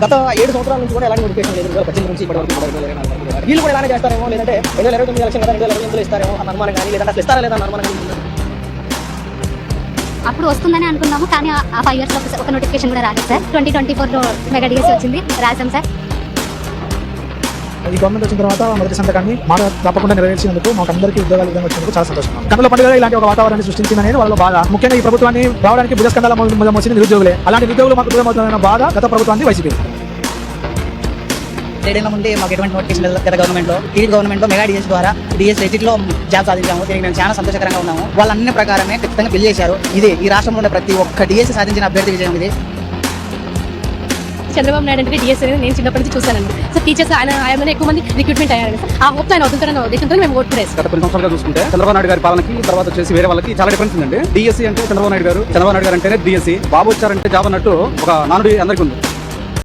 గత ఏడు సంవత్సరాల నుంచి కూడా ఎలాంటి నోటిఫికేషన్ లేదు రెండు వేల పద్దెనిమిది నుంచి ఇప్పటి వరకు వీళ్ళు కూడా ఇలానే చేస్తారేమో లేదంటే రెండు వేల ఇరవై తొమ్మిది ఎలక్షన్ కదా రెండు వేల ఇరవై ఎనిమిదిలో ఇస్తారేమో అన్న అనుమానం కానీ లేదంటే అసలు ఇస్తారా లేదా అన్న అనుమానం కానీ అప్పుడు వస్తుందని అనుకున్నాము కానీ ఆ- ఫైవ్ ఇయర్స్లో ఒక నోటిఫికేషన్ కూడా రాలేదు సార్ ట్వంటీ ట్వంటీ ఫోర్లో మెగా డిఎస్సి వచ్చింది రాసాం సార్ ఈ గవర్నమెంట్ వచ్చిన తర్వాత మొదటి సంతకాన్ని మాట తప్పకుండా నెరవేర్చినందుకు మాకు అందరికీ ఉద్యోగాలు విధంగా వచ్చినందుకు చాలా సంతోషం. కన్నుల పండుగ ఇలాంటి ఒక వాతావరణాన్ని సృష్టించిందనేది వాళ్ళ బాధ. ముఖ్యంగా ఈ ప్రభుత్వాన్ని రావడానికి భుజస్కంధాల మొదలు వచ్చిన నిరుద్యోగులే. అలాంటి నిరుద్యోగులు మాకు దూరం అవుతున్న బాధ గత ప్రభుత్వాన్ని వైసీపీ. ఏడేళ్ళ ముందే మాకు ఎటువంటి నోటిఫికేషన్ లేదు గత గవర్నమెంట్లో. ఈ గవర్నమెంట్లో మెగా డిఎస్ ద్వారా డిఎస్లో జాబ్ సాధించాము. దీనికి మేము చాలా సంతోషకరంగా ఉన్నాము. వాళ్ళ అన్ని ప్రకారమే ఖచ్చితంగా బిల్ చేశారు. ఇది ఈ రాష్ట్రంలో ప్రతి ఒక్క డిఎస్ సాధించిన అభ్యర్థి విజయం ఇది. చంద్రబాబు నాయుడు అంటే డిఎస్ అనేది నేను చిన్నప్పటి నుంచి చూశానండి. సో టీచర్స్ ఆయన ఆయన ఎక్కువ మంది రిక్రూట్మెంట్ అయ్యారు ఆ హోప్ ఆయన అవుతుంటారని ఉద్దేశంతో మేము ఓట్ వేస్తాం గత కొన్ని సంవత్సరాలుగా చూసుకుంటే చంద్రబాబు నాయుడు గారి పాలనకి తర్వాత వచ్చేసి వేరే వాళ్ళకి చాలా డిఫరెన్స్ ఉందండి. డిఎస్సీ అంటే చంద్రబాబు నాయుడు గారు చంద్రబాబు నాయుడు గారు అంటేనే డిఎస్సీ బాబు వచ్చారంటే జాబ్ అన్నట్టు ఒక నానుడి అందరికీ ఉంది.